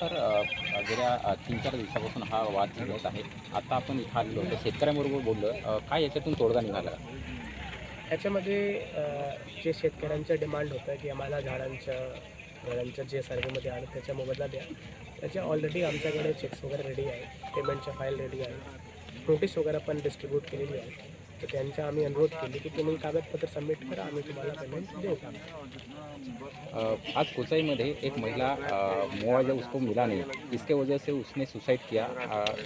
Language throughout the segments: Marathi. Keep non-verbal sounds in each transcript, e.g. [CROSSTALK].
सर गेल्या तीन चार दिवसापासून हा वाद झगडत आहे. आता आपण इथं आलेलो होतो शेतकऱ्यांबरोबर बोललो. काय याच्यातून तोडगा निघाला? याच्यामध्ये जे शेतकऱ्यांचं डिमांड होतं की आम्हाला झाडांच्या झाडांच्या जे सर्वेमध्ये आलं त्याच्या मोबदला द्या. त्याच्या ऑलरेडी आमच्याकडे चेक्स वगैरे रेडी आहे पेमेंटच्या फाईल रेडी आहे नोटीस वगैरे पण डिस्ट्रीब्यूट केलेली आहे तर त्यांचा आम्ही अनुरोध केली की तुम्ही कागदपत्र सबमिट करा आम्ही तुम्हाला पेमेंट देऊ आज कोचाईमध्ये एक महिला मुआवजा उसको मिला नहीं. इसके वजह से उसने सुसाइड किया.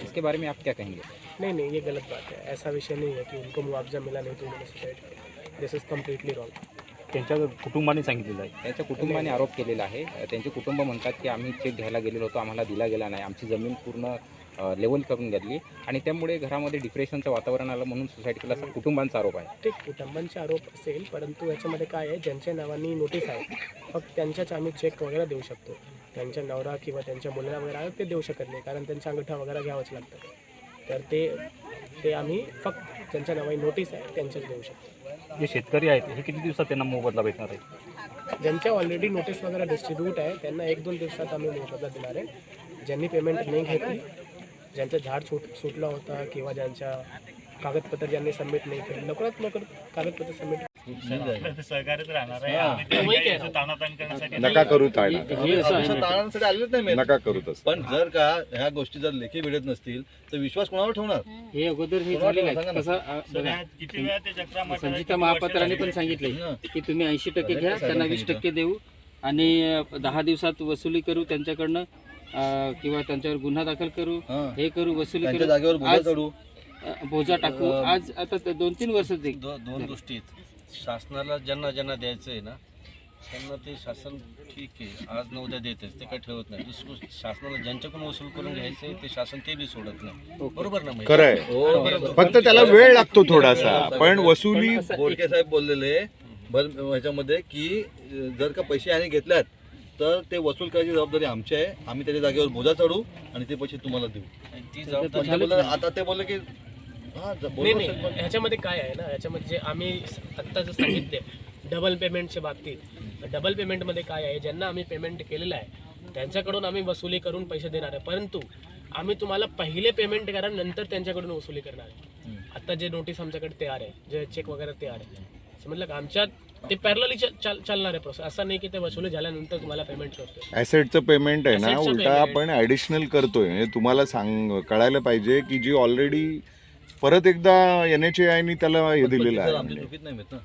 इसके बारे में आप क्या कहेंगे? नहीं नहीं ये गलत बात है। ऐसा विषय नहीं है कि उनको मुआवजा मिला नहीं तो उन्होंने सुसाइड किया। दिस इज़ कम्प्लीटली रॉन्ग त्यांच्या कुटुंबाने सांगितलेलं आहे. त्यांच्या कुटुंबाने आरोप केलेला आहे. त्यांचे कुटुंब म्हणतात की आम्ही चेक घ्यायला गेलेलो होतो आम्हाला दिला गेला नाही. आमची जमीन पूर्ण लेवल करून घेतली आणि त्यामुळे घरामध्ये डिप्रेशनचं वातावरण आलं म्हणून सुसाईड केलं असा कुटुंबांचा आरोप आहे. ते कुटुंबांचे आरोप असेल परंतु याच्यामध्ये काय आहे ज्यांच्या नावाने नोटीस आहे फक्त त्यांच्याच आम्ही चेक वगैरे देऊ शकतो. त्यांच्या नवरा किंवा त्यांच्या मुलीला वगैरे आहे ते देऊ शकत नाही कारण त्यांच्या अंगठा वगैरे घ्यावंच लागतं. तर ते ते आम्ही फक्त त्यांच्या नावाने नोटीस आहे त्यांच्याच देऊ शकतो. जे शेतकरी आहेत हे किती दिवसात त्यांना मोबदला भेटणार आहे ज्यांच्या ऑलरेडी नोटीस वगैरे डिस्ट्रीब्यूट आहे त्यांना एक दोन दिवसात आम्ही मोबदला देणार आहे. ज्यांनी पेमेंट नाही घेतली ज्यांचं झाड सुट सुटला होता किंवा ज्यांच्या कागदपत्र ज्यांनी सबमिट नाही केलं. लवकरात लवकर कागदपत्र सबमिट नका करू ताळा तारणासाठी आलेच नाही मेल. नका करू तसं. पण जर का ह्या गोष्टी जर लेखी भेटत नसतील तर विश्वास कोणावर ठेवणार? हे अगोदर हे झालेलं? आहे. ना. अ, बघा. संचिता महापात्राने पण सांगितले हं. की तुम्ही ऐंशी टक्के घ्या त्यांना वीस टक्के देऊ आणि अ, दहा दिवसात वसुली करू त्यांच्याकडनं. किंवा त्यांच्यावर गुन्हा दाखल करू हं. हे करू वसुली त्यांच्या करू जागेवर आज- चढू. बोजा टाकू. आज आता ते दोन तीन वर्ष ते दो दोन गोष्टी आहेत. शासनाला ज्यांना ज्यांना द्यायचं आहे ना त्यांना ते शासन ठीक आहे. आज न उद्या देतेच ते काही ठेवत नाही. दुसरी गोष्ट शासनाला ज्यांच्याकडून वसूल करून घ्यायचं आहे ते शासन ते बी सोडत नाही. बरोबर ना? खरंय. फक्त त्याला वेळ लागतो थोडासा. पण वसुली बोडके साहेब बोललेले भर ह्याच्यामध्ये की अं, जर का पैसे आणि घेतल्यात तर ते वसूल करायची जबाबदारी आमची आहे. आम्ही त्याच्या जागेवर बोजा चढू आणि ते पैसे तुम्हाला देऊ. ती जबाबदारी बोलले- आता ते बोलले की हा ज- नाही बोलू नाही शकतो. ह्याच्यामध्ये काय आहे ना ह्याच्यामध्ये जे आम्ही आत्ता जर सांगितले डबल पेमेंटच्या बाबतीत डबल पेमेंटमध्ये काय आहे ज्यांना आम्ही पेमेंट केलेलं आहे त्यांच्याकडून आम्ही वसुली करून पैसे देणार आहे. परंतु आम्ही तुम्हाला पहिले पेमेंट करा नंतर त्यांच्याकडून वसुली करणार आहे. आता जे नोटीस आमच्याकडे तयार आहे जे चेक वगैरे तयार आहे. समजलं का? आमच्यात ते पॅरलली चालणार आहे प्रोसेस असं नाही की ते वसुली झाल्यानंतर तुम्हाला पेमेंट करतो ऍसेटचं पेमेंट आहे ना उलटा. आपण ऍडिशनल करतोय. म्हणजे तुम्हाला सांग कळायला पाहिजे की जी ऑलरेडी परत एकदा एन एच आयनी त्याला हे दिलेलं आहे.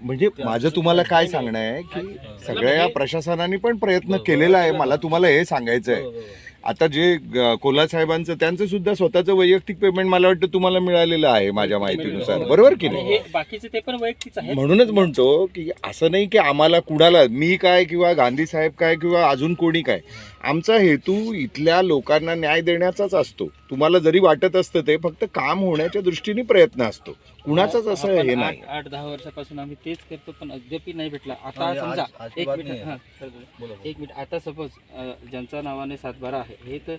म्हणजे माझं तुम्हाला काय सांगणं आहे की सगळ्या प्रशासनाने पण प्रयत्न केलेला आहे. मला तुम्हाला हे सांगायचं आहे आता जे कोल्हा साहेबांचं त्यांचं सुद्धा स्वतःचं वैयक्तिक पेमेंट मला वाटतं तुम्हाला मिळालेलं आहे माझ्या माहितीनुसार. बरोबर की नाही? बाकीचे ते पण वैयक्तिक म्हणूनच म्हणतो की असं नाही की आम्हाला कुणाला मी काय किंवा गांधी साहेब काय किंवा अजून कोणी काय आमचा हेतू इथल्या लोकांना न्याय देण्याचाच असतो. तुम्हाला जरी वाटत असतं ते फक्त काम होण्याच्या दृष्टीने प्रयत्न असतो. कुणाचाच असं आपण हे आठ नाही. आठ दहा वर्षापासून आम्ही तेच करतो पण अद्याप नाही भेटला. आता आज- समजा आजची एक बात मिनिट नाही आहे. हां. बोला, बोला. एक मिनिट आता सपोज ज्यांच्या नावाने सातबारा आहे हे तर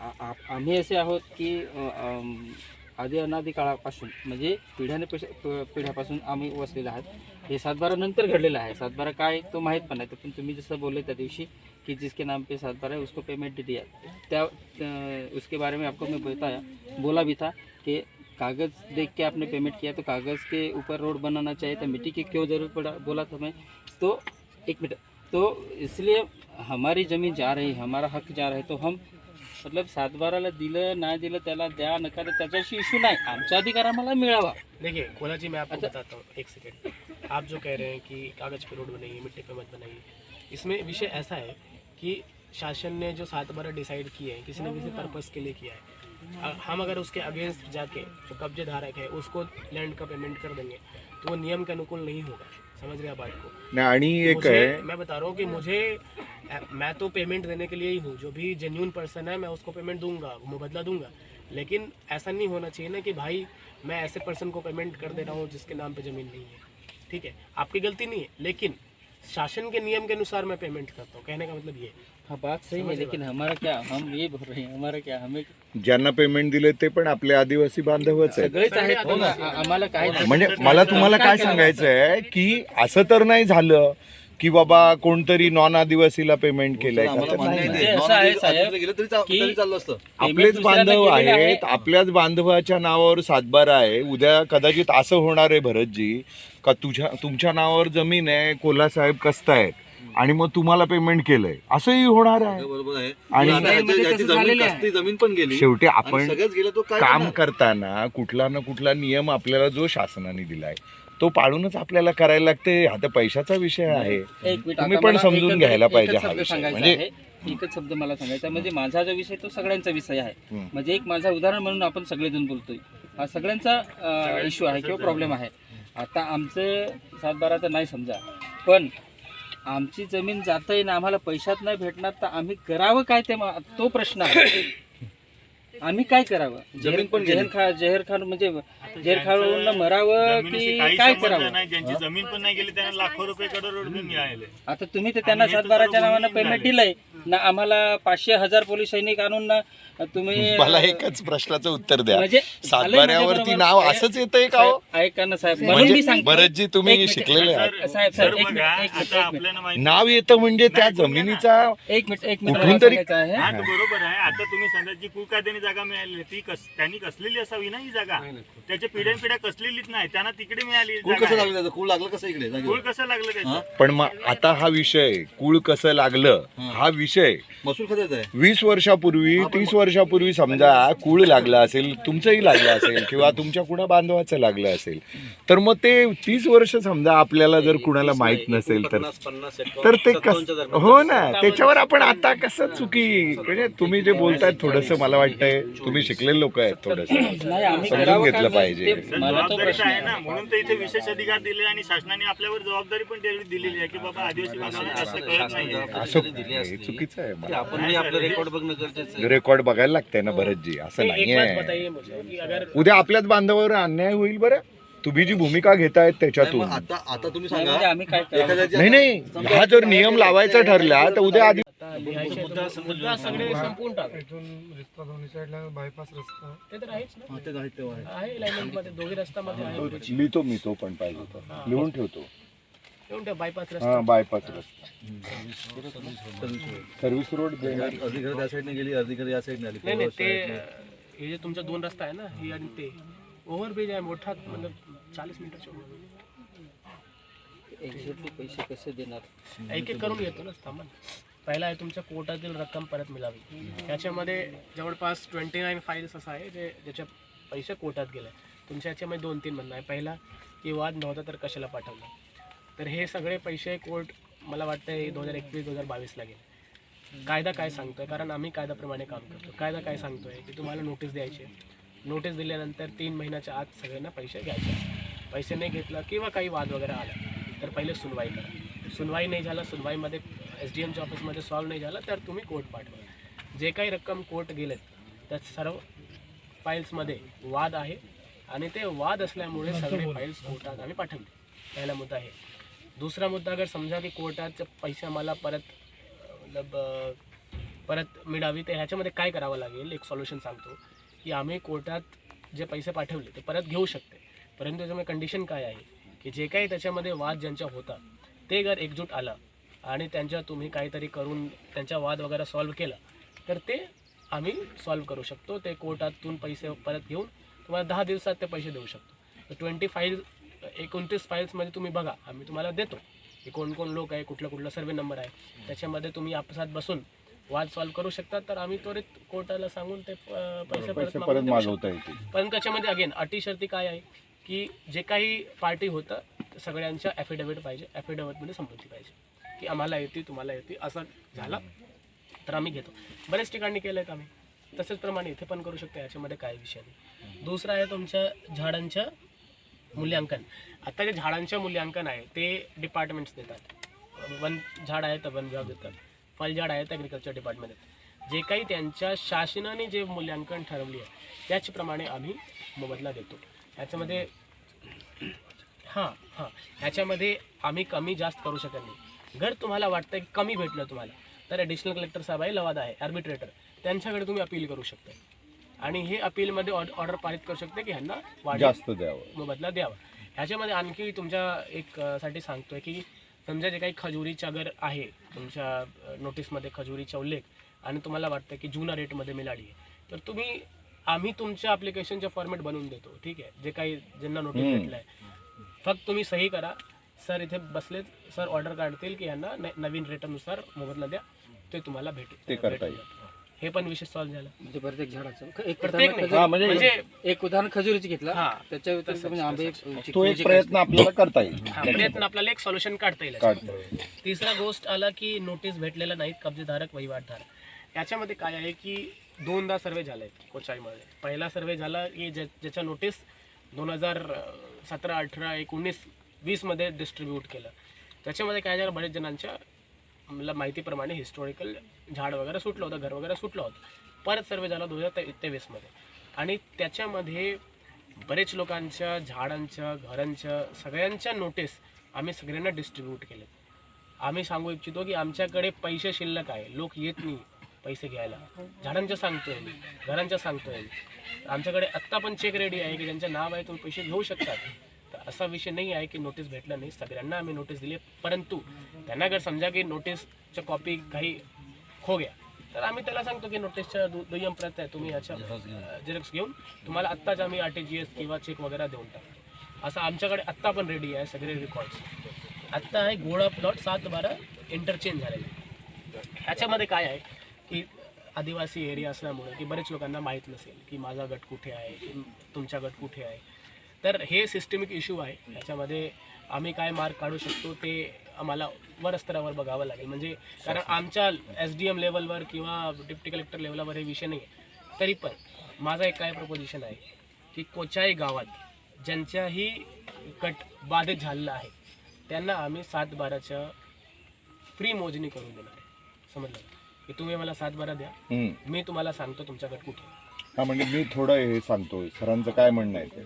आ- आ- आम्ही असे आहोत की अ, अम, आधी अनादी काळापासून म्हणजे पिढ्याने पेश- प- पिढ्यापासून आम्ही वसलेले आहात. हे सातबारा नंतर घडलेलं आहे. सातबारा काय तो माहीत पण नाही. पण तुम्ही जसं बोलले त्या दिवशी कि जिसके नाम पे सातबारा है उसको पेमेंट दिया. त्या अ, उसके बारे में आपको मैं बताया. बोला भी था कि कागज़ देख के आपने पेमेंट किया तो कागज़ के ऊपर रोड बनाना चाहिए था मिट्टी की क्यों ज़रूरत पड़ा बोला था मैं। तो एक मिनट तो इसलिए हमारी ज़मीन जा रही है हमारा हक जा रहा है तो हम मतलब सात सातबाराला दिलं नाही दिलं त्याला द्या नका त्याच्याशी इशू नाही. आमचा अधिकार आम्हाला मिळावा. देखिए कोला जी मैं आपको अच्छा। बताता हूँ एक सेकेंड आप जो कह रहे हैं कि कागज़ पे रोड बनाइए मिट्टी पे मत बनाइए इसमें विषय ऐसा है कि शासन ने जो सात बारह डिसाइड किए हैं किसी न किसी पर्पज़ के लिए किया है हम अगर उसके अगेंस्ट जाके जो कब्जे धारक है उसको लैंड का पेमेंट कर देंगे तो वो नियम के अनुकूल नहीं होगा। समझ रहे बात को? आणि एक आहे मैं बता रहा हूँ कि मुझे मैं तो पेमेंट देने के लिए ही हूँ। जो भी जेन्यून पर्सन है मैं उसको पेमेंट दूँगा मुबदला दूँगा। लेकिन ऐसा नहीं होना चाहिए ना कि भाई मैं ऐसे पर्सन को पेमेंट कर दे रहा हूँ जिसके नाम पे ज़मीन नहीं है। ठीक है? आपकी गलती नहीं है। लेकिन शासन के नियम के अनुसार मैं पेमेंट करता हूँ। कहने का मतलब ये है। हाँ बात सही है लेकिन हमारा क्या हम ये बोल रहे हैं हमारा क्या हमें ज्यांना पेमेंट दिले ते पण आपले आदिवासी बांधवच आहेत. सगळेच आहेत आ- आम्हाला काय म्हणजे मला तुम्हाला काय सांगायचं आहे की असं तर नाही झालं की बाबा कोणतरी नॉन आदिवासीला पेमेंट केलंय का? आम्हाला तर मान्य नाही. आहे म्हणजे आपलेच बांधव. आहेत आपल्याच बांधवाच्या नावावर सातबारा आहे उद्या कदाचित असं होणार आहे भरतजी का तुझ्या तुमच्या नावावर जमीन आहे कोल्हा साहेब कस्तायत आणि मग तुम्हाला पेमेंट केलंय असंही होणार आहे हे बरोबर आहे आणि- ज्याची जमीन पण गेली शेवटी आणि आपण सगळ्याच गेलं तो काय काम करणार? करताना कुठला ना कुठला नियम आपल्याला जो शासनाने दिलाय तो पाळूनच आपल्याला करायला लागते हा तर पैशाचा विषय आहे तुम्ही पण समजून घ्यायला पाहिजे हा विषय. सांगायचा म्हणजे-. एकच शब्द मला सांगायचा म्हणजे माझा जो विषय तो सगळ्यांचा विषय आहे. म्हणजे एक माझा उदाहरण म्हणून आपण सगळेजण बोलतोय हा सगळ्यांचा इश्यू आहे किंवा प्रॉब्लेम आहे आता आमचं सातबारा तर नाही समजा पण आमची जमीन जाता ना आम्हाला पैशात नाही भेटणार तर आम्ही करावं काय ते तो प्रश्न आहे आम्ही काय करावं? जमीन पण जहर खा जहर खान म्हणजे जहर खाऊन मरावं की काय करावं? नाही ज्यांची जमीन पण नाही गेली त्यांना लाखो रुपये करोड रुपये मिळाले. आता तुम्ही तर त्यांना सातबाराच्या नावानं पेमेंट दिलंय ना आम्हाला पाचशे हजार पोलीस सैनिक आणून ना तुम्ही [LAUGHS] मला एकच प्रश्नाचं उत्तर द्या. म्हणजे सातबाऱ्यावरती नाव. असंच येतंय का हो? ऐका ना साहेब म्हणून मी म्हणजे सांगतो. बरंचजी एक तुम्ही मिनिट. शिकलेले आहात. साहेब, साहेब, सर एक मिनिट, बघा एक मिनिट, आता एक मिनिट. आपल्याला माहिती नाव येतं म्हणजे त्या जमिनीचा एक मिनिट एक मिनिट. कुठून मला तरी- सांगायचं आहे? हा तर बरोबर आहे. आता तुम्ही समजा जी कुलकायद्याने जागा मिळाली. ती कस त्यांनी कसलेली असावी ना ही जागा? त्याच्या पिढ्यान पिढ्या कसलेलीच नाही. त्यांना तिकडे मिळाली जागा कसं. लागलं त्याचं? कुल लागलं कसं इकडे? जागेवर? कुल कसं लागलं त्याचं? पण मग आता हा विषय कुळ कसं लागलं हा. विषय महसूल खात्यात आहे वीस वर्षापूर्वी तीस वर्षापूर्वी समजा कुळ लागला असेल तुमचंही लागलं असेल किंवा तुमच्या कुणा बांधवाचं लागलं असेल तर मग ते तीस वर्ष समजा आपल्याला जर कुणाला माहीत नसेल तर पन्नास तर ते कस. हो ना त्याच्यावर आपण आता कसं चुकी म्हणजे तुम्ही जे बोलतायत थोडस मला वाटतंय तुम्ही शिकलेले लोक आहेत थोडस नाही आम्ही समजून करावं घेतलं काय पाहिजे. ते सर, मला तो जबाबदारी तर प्रश्न आहे आहे ना म्हणून तर इथे विशेष अधिकार दिले आणि शासनाने आपल्यावर जबाबदारी पण दिली- दिलेली आहे की बाबा आदिवासी बांधवांना असं कळत नाही असं दिली हे असली. चुकीचं आहे ते मला. आपण नाही आपलं रेकॉर्ड बघणं गरजेचं आहे. रेकॉर्ड बघायला लागतंय ना भरतजी असं एक बात नाहीये बताइए मुझे कि अगर उद्या आपल्याच बांधवावर अन्याय होईल बरं? तुम्ही जी भूमिका घेतायत नाही, त्याच्यातून मग आता आता तुम्ही नाही, सांगा. म्हणजे आम्ही काय करावं एखाद्याची नाही नाही हा जर नियम लावायचा ठरला तर उद्या आधी आता लिहायचे आहे तर मुद्दा सगळे संपवून टाक. ते तर आहेच ना. हा, ते आहे, तेव्हा आहे. आहे alignment मध्ये दोघे रस्त्यामध्ये आहे. लिहितो मी तो पण पाहिजे तर लिहून ठेवतो. बायपास हा रस्ता. सर्व्हिस रोड त्या साईडने गेली अर्धी घरं या साईडने आली. नाही नाही ते हे जे तुमचा दोन रस्ता आहे ना ही आणि ते. ओव्हरब्रिज आहे मोठा म्हणजे चाळीस overbridge. एक्झॅक्टली पैसे कसे देणार? एक एक करून येतो ना थांबा ना. पहिला आहे तुमच्या कोर्टातील रक्कम परत मिळावी. याच्यामध्ये जवळपास ट्वेंटी नाईन फाईल्स असं आहे जे ज्याच्या पैसे कोर्टात गेले. तुमच्या याच्यामध्ये दोन तीन म्हणणं आहे. पहिला की वाद नव्हता तर कशाला पाठवलं तर हे सगळे पैसे कोर्ट मला वाटतं दोन हजार एकवीस दोन हजार बावीसला गेले. कायदा काय सांगतोय? कारण आम्ही कायद्याप्रमाणे काम करतो. कायदा काय सांगतोय? की तुम्हाला नोटीस द्यायची नोटीस दिल्यानंतर तीन महिन्याच्या आत सगळ्यांना पैसे घ्यायचे पैसे नाही घेतलं किंवा काही वाद वगैरे आला तर पहिले सुनवाई करा. सुनवाई नाही झालं सुनवाईमध्ये एस डी एमच्या ऑफिसमध्ये सॉल्व्ह नाही झालं तर तुम्ही कोर्ट पाठवा. जे काही रक्कम कोर्ट गेलेत त्यात सर्व फाईल्समध्ये वाद आहे. आणि ते वाद असल्यामुळे सगळे फाईल्स कोर्टात आम्ही पाठवले. पहिला मुद्दा आहे. दुसरा मुद्दा अगर समजा की कोर्टाचे पैसे आम्हाला परत मतलब परत मिळावी तर ह्याच्यामध्ये काय करावं लागेल? एक सॉल्युशन सांगतो. की आम्ही कोर्टात जे पैसे पाठवले ते परत घेऊ शकते. परंतु त्याच्यामध्ये कंडिशन काय आहे? की जे काही त्याच्यामध्ये वाद ज्यांच्या होता ते जर एकजूट आला आणि त्यांच्या तुम्ही काहीतरी करून त्यांचा वाद वगैरे सॉल्व्ह केला तर ते आम्ही सॉल्व्ह करू शकतो. ते कोर्टातून पैसे परत घेऊन तुम्हाला दहा दिवसात ते पैसे देऊ शकतो. तर ट्वेंटी फाईव्ह एकोणतीस फाईल्समध्ये तुम्ही बघा आम्ही तुम्हाला देतो. की कोण कोण लोक आहे कुठला कुठला सर्वे नंबर आहे त्याच्यामध्ये तुम्ही आपसात बसून वाद सॉल्व्ह करू शकता. तर आम्ही त्वरित कोर्टाला सांगून ते पैसे परत देऊ शकतो. पण त्याच्यामध्ये अगेन अटी शर्ती काय आहे? की जे काही पार्टी होतं ते सगळ्यांच्या ॲफिडेविट पाहिजे ॲफिडेविटमध्ये संमती पाहिजे. की आम्हाला येते तुम्हाला येते असं झाला तर आम्ही घेतो. बरेच ठिकाणी केलं आहेत आम्ही. तसेच प्रमाणे इथे पण करू शकतो याच्यामध्ये काही विषय नाही. दुसरं आहे तुमच्या झाडांचं मूल्यांकन. आता जे झाडांचं मूल्यांकन आहे ते डिपार्टमेंट्स देतात. वन झाड आहे तर वन विभाग देतात. फळझाड आहे तर ॲग्रिकल्चर डिपार्टमेंट देतात. जे काही त्यांच्या शासनाने जे मूल्यांकन ठरवली आहे त्याचप्रमाणे आम्ही मोबदला देतो. ह्याच्यामध्ये हां हां. ह्याच्यामध्ये आम्ही कमी जास्त करू शकत नाही. जर तुम्हाला वाटतं की कमी भेटलं तुम्हाला तर ॲडिशनल कलेक्टर साहेब आहे लवादा आहे आर्बिट्रेटर त्यांच्याकडे तुम्ही अपील करू शकता. आणि हे अपीलमध्ये ऑर्डर पारित करू शकते की ह्यांना जास्त द्यावं. मोबदला द्यावा. ह्याच्यामध्ये आणखी तुमच्या एक अ, साठी सांगतोय की समजा जे काही खजुरीचा अगर आहे तुमच्या नोटीसमध्ये खजुरीचा उल्लेख आणि तुम्हाला वाटतं की जुना रेटमध्ये मिळाली आहे तर तुम्ही आम्ही तुमच्या ॲप्लिकेशनच्या फॉर्मॅट बनवून देतो ठीक आहे? जे काही ज्यांना नोटीस हम्म. भेटलं आहे फक्त तुम्ही सही करा. सर इथे बसलेत सर ऑर्डर काढतील की यांना न- नवीन रेटनुसार मोबदला द्या ते तुम्हाला भेटेल ते करता येईल. हे पण विषय सॉल्व्ह झाला. म्हणजे प्रत्येक झाडाचं. एक प्रत्येक उदाहरण नाही. खजूर- म्हणजे एक उदाहरण खजुरीची घेतला. हा. त्याच्या व्यतिरिक्त म्हणजे आंबे तसंच. चिकू तो एक प्रयत्न आपल्याला करता येईल. हा, प्रयत्न आपल्याला एक सोल्युशन काढता येईल काढता. तिसरा गोष्ट आला की नोटीस भेटलेला नाहीत कब्जेधारक वहिवाटधारक याच्यामध्ये काय आहे की दोनदा सर्वे झाले आहेत कोचाईमध्ये. पहिला सर्वे झाला की ज्या ज्याच्या नोटीस दोन हजार सतरा अठरा एकोणीस वीसमध्ये डिस्ट्रीब्यूट केलं. त्याच्यामध्ये काय झालं बरेच जणांच्या मला माहितीप्रमाणे हिस्टॉरिकल झाड वगैरे सुटलं होतं घर वगैरे सुटलं होतं. परत सर्वे झाला दोन हजार तेवीसमध्ये. आणि त्याच्यामध्ये बरेच लोकांच्या झाडांच्या घरांच्या सगळ्यांच्या नोटीस आम्ही सगळ्यांना डिस्ट्रीब्यूट केले आम्ही सांगू इच्छितो की आमच्याकडे पैसे शिल्लक आहे. लोक येत नाही पैसे घ्यायला. झाडांच्या सांगतोय मी. घरांच्या सांगतोय मी. आमच्याकडे आत्ता पण चेक रेडी आहे की ज्यांचं नाव आहे तुम्ही पैसे घेऊ शकतात. तर असा विषय नाही आहे की नोटीस भेटलं नाही. सगळ्यांना आम्ही नोटीस दिली. परंतु त्यांना जर समजा की नोटीसच्या कॉपी काही खो गया तर आम्ही त्याला सांगतो की नोटीसच्या दु दुय्यम प्रत आहे. तुम्ही याच्या झेरॉक्स घेऊन. तुम्हाला आत्ताच आम्ही आर टी जी एस किंवा चेक वगैरे देऊन टाकतो असं आमच्याकडे आत्ता पण रेडी आहे सगळे रेकॉर्ड्स आत्ता आहे गोळा प्लॉट सात बारा इंटरचेंज झालेले. ह्याच्यामध्ये काय आहे की आदिवासी एरिया असल्यामुळे की बरेच लोकांना माहीत नसेल की माझा गट कुठे आहे तुमचा गट कुठे आहे. तर हे सिस्टमिक इश्यू आहे. याच्यामध्ये आम्ही काय मार्क काढू शकतो ते आम्हाला वर स्तरावर बघावं लागेल म्हणजे कारण आमच्या एस डी एम लेवलवर किंवा डिप्टी कलेक्टर लेवलवर हे विषय नाही आहे तरी पण माझा एक काय प्रपोजिशन आहे की कोचाई गावात ज्यांच्याही गट बाधित झालेला आहे त्यांना आम्ही सात बाराच्या फ्री मोजणी करून देणार आहे समजलं का? की तुम्ही मला सात बारा द्या हम्म. मी तुम्हाला सांगतो तुमच्या गट कुठे आहे. हा म्हणजे मी थोडं हे सांगतोय सरांचं काय म्हणणं आहे ते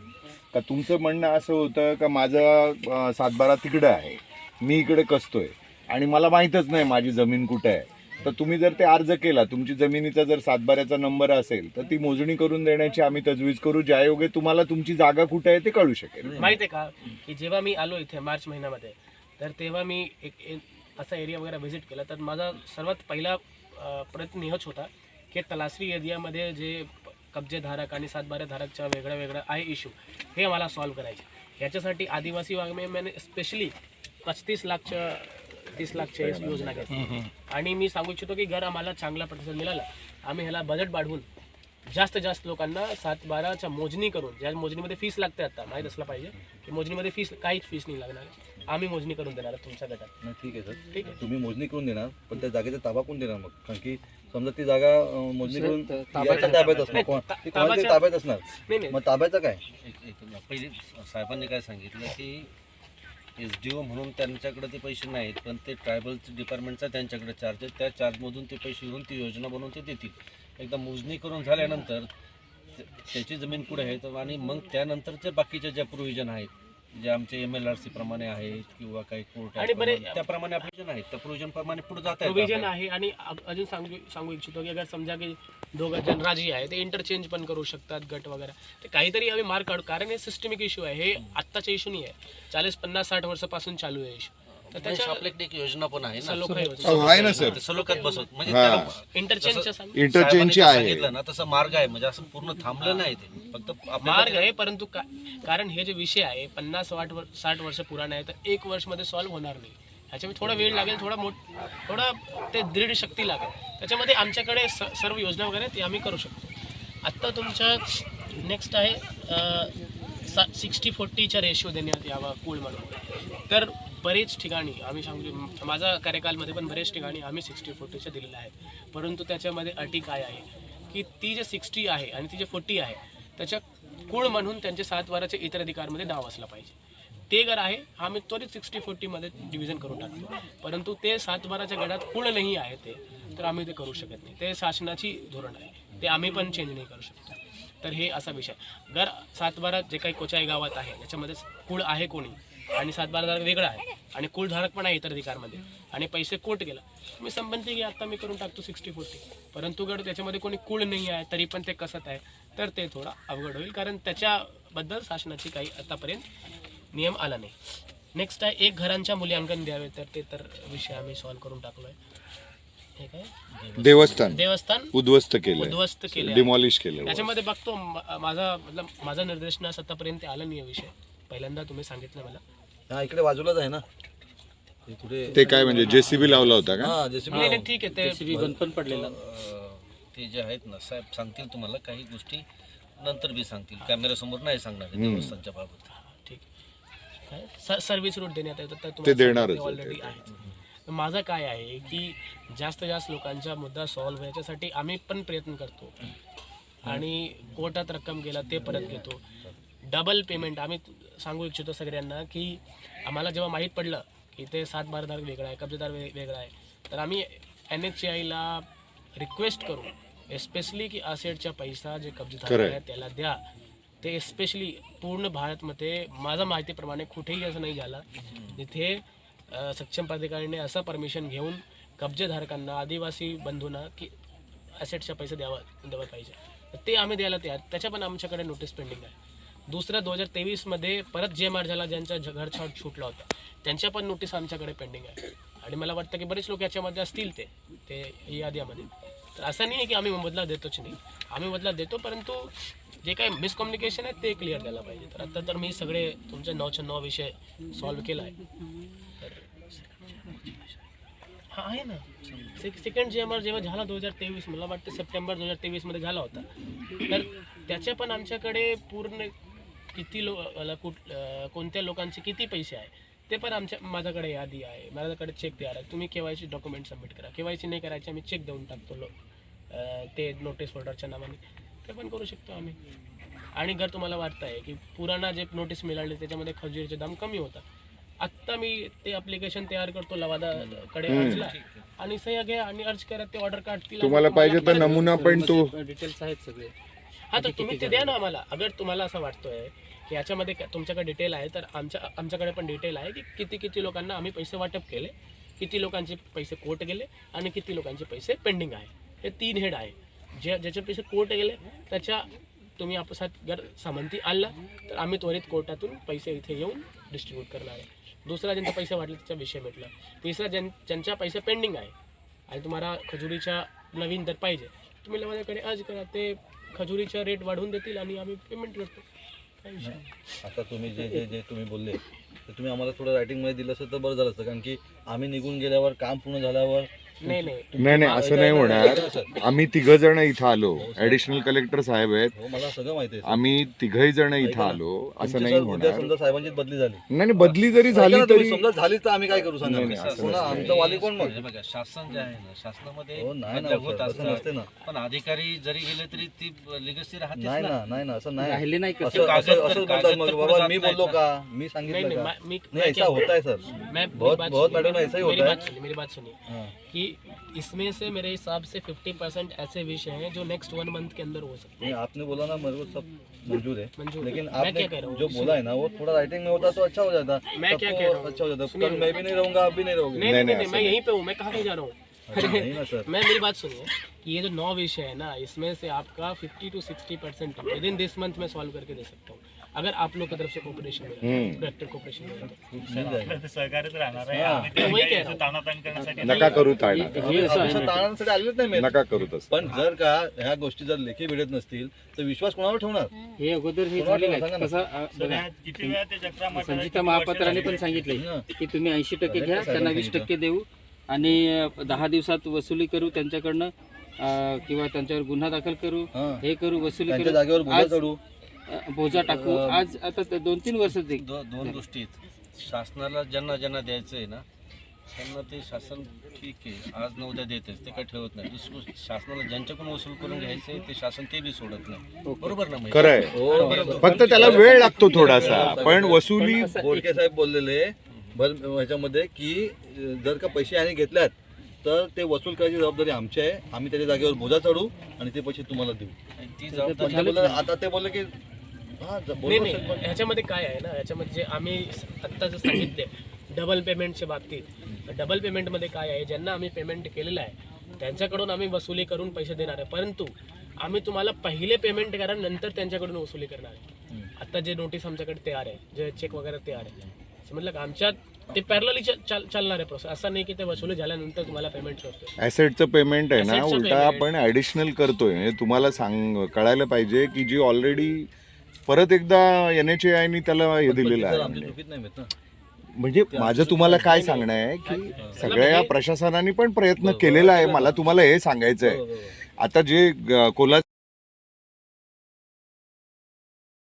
का तुमचं म्हणणं असं होतं का माझं अं, सातबारा तिकडं आहे मी इकडे कसतोय? आणि मला माहीतच नाही माझी जमीन कुठे आहे. तर तुम्ही जर ते अर्ज केला तुमची जमिनीचा जर सातबाऱ्याचा नंबर असेल तर ती मोजणी करून देण्याची आम्ही तजवीज करू ज्यायोगे तुम्हाला तुमची जागा कुठे आहे ते कळू शकेल. माहिती आहे का की जेव्हा मी आलो इथे मार्च महिन्यामध्ये तर तेव्हा मी एक एक असा एरिया वगैरे व्हिजिट केला. तर माझा सर्वात पहिला अं, होता की तलासरी एरियामध्ये जे कब्जेधारक आणि सातबाऱ्याधारकचा वेगळा वेगळा आहे इश्यू हे मला सॉल्व्ह करायचे. याच्यासाठी आदिवासी वाङ्मय स्पेशली पस्तीस लाखच्या तीस लाखच्या योजना घेतली. आणि मी सांगू इच्छितो की घर आम्हाला चांगला प्रतिसाद मिळाला. आम्ही ह्याला बजेट वाढवून जास्त जास्त लोकांना सात बाराच्या मोजणी करून ज्या मोजणीमध्ये फीस लागते आता माहीत असलं पाहिजे की मोजणीमध्ये फीस काहीच फीस नाही लागणार. आम्ही मोजणी करून देणार तुमच्या गटात. नाही ठीक आहे सर. ठीक आहे? तुम्ही मोजणी करून देणार पण त्या जागेचा ताबा कोण देणार मग? कारण की समजा ती जागा मोजणी करून ताब्यात- याच्या ताब्यात असणार नाही, कोण- ता- ती कोणाच्या ताब्याच्या- ताब्यात असणार? नाही नाही. मग ताब्याचं काय? एक एक पहिले साहेबांनी काय सांगितलं की एस डी ओ म्हणून त्यांच्याकडे ते पैसे नाहीत पण ते ट्रायबल डिपार्टमेंटचा त्यांच्याकडे चार्ज आहे. त्या चार्जमधून ते पैसे घेऊन ती योजना बनवून ते देतील. एकदा मोजणी करून झाल्यानंतर त्या- त्याची जमीन कुठे आहे? तर आणि मग त्यानंतरचे बाकीच्या ज्या प्रोव्हिजन आहेत जे आमचे एम एल आर सी प्रमाणे आहेत किंवा काही कोर्ट त्याप्रमाणे प्रोव्हिजन आहेत त्या प्रोव्हिजन प्रमाणे पुढे जात प्रोव्हिजन आहे आणि अजून सांगू सांगू इच्छितो की अगर समजा की दोघं जण राजी आहे ते इंटरचेंज पण करू शकतात गट वगैरे. ते काहीतरी आम्ही मार्क काढू. कारण हे सिस्टमिक इश्यू आहे. हे आत्ताचा इश्यू नाही आहे. चाळीस पन्नास साठ वर्षापासून चालू आहे इश्यू तर त्याच्या आपल्याकडे एक योजना पण आहे ना. सलोखा योजना. हो, आहे ना सर. ते सलोख्यात बसवत. म्हणजे हा. त्याला इंटरचेंजच्या सांग इंटरचेंजची साहेबांनी आहे सांगितलं ना तसं मार्ग आहे. म्हणजे असं पूर्ण थांबलं नाही ते. फक्त आपल्याला मार्ग आहे परंतु का कारण हे जे विषय आहे पन्नास साठ वर साठ वर्ष पुराण आहे तर एक वर्षमध्ये सॉल्व्ह होणार नाही. ह्याच्यामध्ये थोडा वेळ लागेल थोडा मोठ थोडा ते दृढ शक्ती लागेल. त्याच्यामध्ये आमच्याकडे स सर्व योजना वगैरे ते आम्ही करू शकतो. आत्ता तुमच्या नेक्स्ट आहे सिक्स्टी फोर्टीचा रेशो देण्यात यावा कूळ म्हणून. तर बरेच ठिकाणी आम्ही सांगू माझा कार्यकालमध्ये पण बरेच ठिकाणी आम्ही सिक्स्टी फोर्टीच्या दिलेलं आहे परंतु त्याच्यामध्ये अटी काय आहे? की ती जे सिक्स्टी आहे आणि ती जे फोर्टी आहे त्याच्या कुळ म्हणून त्यांचे सात वाराच्या इतर अधिकारमध्ये नाव असलं पाहिजे. ते जर आहे आम्ही त्वरित सिक्स्टी फोर्टीमध्ये डिव्हिजन करून टाकतो. परंतु ते सात बाराच्या गडात कुळ नाही आहे ते. तर आम्ही ते करू शकत नाही. ते शासनाची धोरण आहे. ते आम्ही पण चेंज नाही करू शकतो. तर हे असा विषय जर सातबारा जे काही कोचाई गावात आहे याच्यामध्ये कुळ आहे कोणी? आणि सातबाराधारक वेगळा आहे. आणि कुळधारक पण आहे इतर अधिकारमध्ये. आणि पैसे कोट गेला. मी संबंधित की आत्ता मी करून टाकतो सिक्स्टी फोर्टी परंतु गड त्याच्यामध्ये कोणी कुळ नाही आहे तरी पण ते कसत आहे तर ते थोडा अवघड होईल. कारण त्याच्याबद्दल शासनाची काही आतापर्यंत नियम आला नाही. नेक्स्ट आहे एक घरांच्या मूल्यांकन द्यावे तर ते तर विषय आम्ही सॉल्व्ह करून टाकलो आहे हे काय? देवस्थान. देवस्थान. उद्ध्वस्त केलंय. उद्ध्वस्त केले डिमॉलिश केलं त्याच्यामध्ये बघतो मा- माझा मतलब माझा निर्देशनास आतापर्यंत आला नाही विषय. पहिल्यांदा तुम्ही सांगितलं मला. हा इकडे बाजूलाच आहे ना. ते कुठे? ते काय म्हणजे जेसीबी लावला होता का? हा जेसीबी नाही नाही, ठीक आहे ते जेसीबी बंद पण पडलेला. अं, ते जे आहेत ना साहेब सांगतील तुम्हाला काही गोष्टी. नंतर बी सांगतील. कॅमेऱ्यासमोर नाही सांगणार आहे देवस्थानच्या बाबत ठीक सर्व्हिस रूट देण्यात येतं तर ते देणारच आहे, ऑलरेडी. आहेत. तर माझं काय आहे की जास्त जास्त लोकांचा मुद्दा सॉल्व्ह व्हायच्यासाठी आम्ही पण प्रयत्न करतो. आणि कोर्टात रक्कम गेला ते परत घेतो. डबल पेमेंट आम्ही सांगू इच्छितो सगळ्यांना की आम्हाला जेव्हा माहीत पडलं की ते सात बारदार वेगळा आहे कब्जेदार वे वेगळा आहे तर आम्ही एन एच आयला रिक्वेस्ट करू. एस्पेशली की असेटचा पैसा जे कब्जेदार. आहे. त्याला द्या. ते एस्पेशली पूर्ण भारतमध्ये माझ्या माहितीप्रमाणे कुठेही असं नाही झालं. जिथे सक्षम प्राधिकाऱ्याने असं परमिशन घेऊन कब्जेधारकांना आदिवासी बंधूंना की ॲसेटच्या पैसे द्यावा द्यावा पाहिजे. तर ते आम्ही द्यायला तयार. त्याच्या पण आमच्याकडे नोटीस पेंडिंग आहे. दुसरा दोन हजार तेवीसमध्ये परत जे मार झाला ज्यांचा ज- घर छुटला होता. त्यांच्या पण नोटीस आमच्याकडे पेंडिंग आहे. आणि मला वाटतं की बरेच लोक याच्यामध्ये असतील ते ते याद्यामध्ये. तर असं नाही आहे की आम्ही बदला देतोच नाही. आम्ही बदला देतो परंतु जे काही मिसकम्युनिकेशन आहे ते क्लिअर द्यायला पाहिजे. तर आता तर मी सगळे तुमच्या नऊच्या नऊ विषय सॉल्व्ह केला आहे हा आहे ना. सेकंड जे आर जेव्हा झाला दोन हजार तेवीस मला वाटतं सप्टेंबर दोन हजार तेवीसमध्ये झाला होता. तर त्याच्या पण आमच्याकडे पूर्ण किती लो कुठ कोणत्या लोकांचे किती पैसे आहे ते पण आमच्या माझ्याकडे यादी आहे. माझ्याकडे चेक तयार आहे तुम्ही केवायसी डॉक्युमेंट सबमिट करा. केवायसी नाही करायचे आम्ही चेक देऊन टाकतो लो ते नोटीस होल्डरच्या नावाने. ते पण करू शकतो आम्ही. आणि जर तुम्हाला वाटतं आहे की पुराणा जे नोटीस मिळाली त्याच्यामध्ये खजुरीचे दाम कमी होतात. आत्ता मी ते अप्लिकेशन तयार करतो लवादाकडे अर्जला. आणि सह्या घ्या आणि अर्ज करा ते ऑर्डर काढतील तुम्हाला पाहिजे तर नमुना पण तो. डिटेल्स आहेत सगळे. हा तर तुम्ही ते द्या ना आम्हाला. अगर तुम्हाला असं वाटतोय की याच्यामध्ये काय- तुमच्याकडे डिटेल आहे तर आमच्या आमच्याकडे पण डिटेल आहे की किती किती लोकांना आम्ही पैसे वाटप केले किती लोकांचे पैसे कोर्ट गेले आणि किती लोकांचे पैसे पेंडिंग आहे. हे तीन हेड आहे. जे ज्याचे पैसे कोर्ट गेले त्याच्या तुम्ही आपसात जर सामंती आणला तर आम्ही त्वरित कोर्टातून पैसे इथे येऊन डिस्ट्रीब्यूट करणार आहे. दुसरा ज्यांचा पैसे वाटले त्याचा विषय भेटला तिसरा ज्यां ज्यांच्या पैसा पेंडिंग आहे आणि तुम्हाला खजुरीच्या नवीन दर पाहिजे तुम्ही माझ्याकडे अर्ज करा ते खजुरीचा रेट वाढवून देतील आणि आम्ही पेमेंट करतो काही विषय नाही. आता तुम्ही जे जे जे तुम्ही बोलले ते तुम्ही आम्हाला थोडं रायटिंगमध्ये दिलं असतं तर बरं झालं असतं कारण की आम्ही निघून गेल्यावर काम पूर्ण झाल्यावर नाही नाही. असं नाही होणार. आम्ही तिघ जण इथं आलो. ऍडिशनल कलेक्टर साहेब आहेत. हो मला सगळं माहिती आहे आम्ही तिघही जण इथं आलो. असं नाही होणार. समजा साहेबांची बदली झाली. नाही नाही, बदली जरी झाली तरी समजा झाली तर आम्ही काय करू सांगा? आमचा वाली कोण मग? शासन जे आहे ना शासनामध्ये हो, होत असतात. ना. पण अधिकारी जरी गेले तरी ती लिगसी राहतेच नाही ना. ना नाही ना असं नाही. राहिले नाही असं बोलतात मग. बाबा मी बोललो. का? मी सांगितलं का? नहीं ऐसा होता है सर. बहुत- बहुत मैडम ऐसा ही होता है। बात सुनिए मेरी बात सुनिए. हाँ। कि इसमें से मेरे हिसाब से 50 परसेंट ऐसे विषय हैं जो नेक्स्ट वन मंथ के अंदर हो सकते हैं। आपने बोला ना मेरे को सब मंजूर है। मंजूर लेकिन है। आपने क्या कह रहा हूँ? जो बोला है ना वो थोड़ा राइटिंग में होता तो अच्छा हो जाता। मैं क्या कह रहा हूँ? अच्छा हो जाता। कल मैं भी नहीं रहूँगा आप भी नहीं रहोगे। नहीं नहीं, मैं यहीं पे हूँ मैं कहाँ जा रहा हूँ? अच्छा, नहीं ना सर। [LAUGHS] मैं मेरी बात सुनिए। कि ये जो नौ विषय है ना इसमें से आपका 50 to 60 percent within this month में सॉल्व करके दे सकता हूँ। अगर आप लोग की तरफ से सहकार्यच राहणार आहे। तानाताण करण्यासाठी नका करू ताणांसाठी आलेच नाही नका करू पण जर का ह्या गोष्टी जर लेखी भेटत नसतील तर विश्वास कोणावर ठेवणार? हे अगोदर हे झालेलं महापात्राने पण. सांगितले की तुम्ही ऐंशी टक्के घ्या त्यांना वीस टक्के देऊ आणि दहा दिवसात वसुली करू त्यांच्याकडनं किंवा त्यांच्यावर गुन्हा दाखल करू हां. करू वसुली त्यांच्या करू. जागेवर बोजा आज बोजा टाकू. आज आता ते दोन तीन वर्ष दो- दोन गोष्टी आहेत. शासनाला ज्यांना ज्यांना द्यायचं आहे ना त्यांना ते शासन ठीक आहे. आज न उद्या देतेच ते काय ठेवत नाही. दुसरी गोष्ट शासनाला ज्यांच्याकडून वसूल करून घ्यायचं आहे ते शासन ते बी सोडत नाही. बरोबर ना? खरंय. हो फक्त त्याला वेळ लागतो थोडासा. पण वसुली बोडके साहेब बोललेले भर ह्याच्यामध्ये की अं, जर का पैसे आणि घेतल्यात तर ते वसूल करायची जबाबदारी आमची आहे. आम्ही त्याच्या जागेवर बोजा चढू आणि ते पैसे तुम्हाला देऊ. आणि ती पण जबाबदारी ते बोलले- आता ते बोलले की नाही. ह्याच्यामध्ये काय आहे ना ह्याच्यामध्ये जे आम्ही आत्ता जे सांगितले डबल पेमेंटच्या बाबतीत डबल पेमेंटमध्ये काय आहे ज्यांना आम्ही पेमेंट केलेलं आहे त्यांच्याकडून आम्ही वसुली करून पैसे देणार आहे. परंतु आम्ही तुम्हाला पहिले पेमेंट करा नंतर त्यांच्याकडून वसुली करणार आहे. आत्ता जे नोटीस आमच्याकडे तयार आहे जे चेक वगैरे तयार आहे म्हटलं का आमच्यात ते पॅरलली चालणार आहे प्रोसेस असं नाही की ते वसुली झाल्यानंतर तुम्हाला पेमेंट करतो ऍसेटचं पेमेंट आहे ना उलटा. आपण ऍडिशनल करतोय. म्हणजे तुम्हाला सांग कळायला पाहिजे की जी ऑलरेडी परत एकदा एन एच आयनी त्याला हे दिलेलं आहे. म्हणजे माझं तुम्हाला काय सांगणं आहे की सगळ्या या प्रशासनाने पण प्रयत्न केलेला आहे. मला तुम्हाला हे सांगायचं आहे आता जे ग- कोल्हा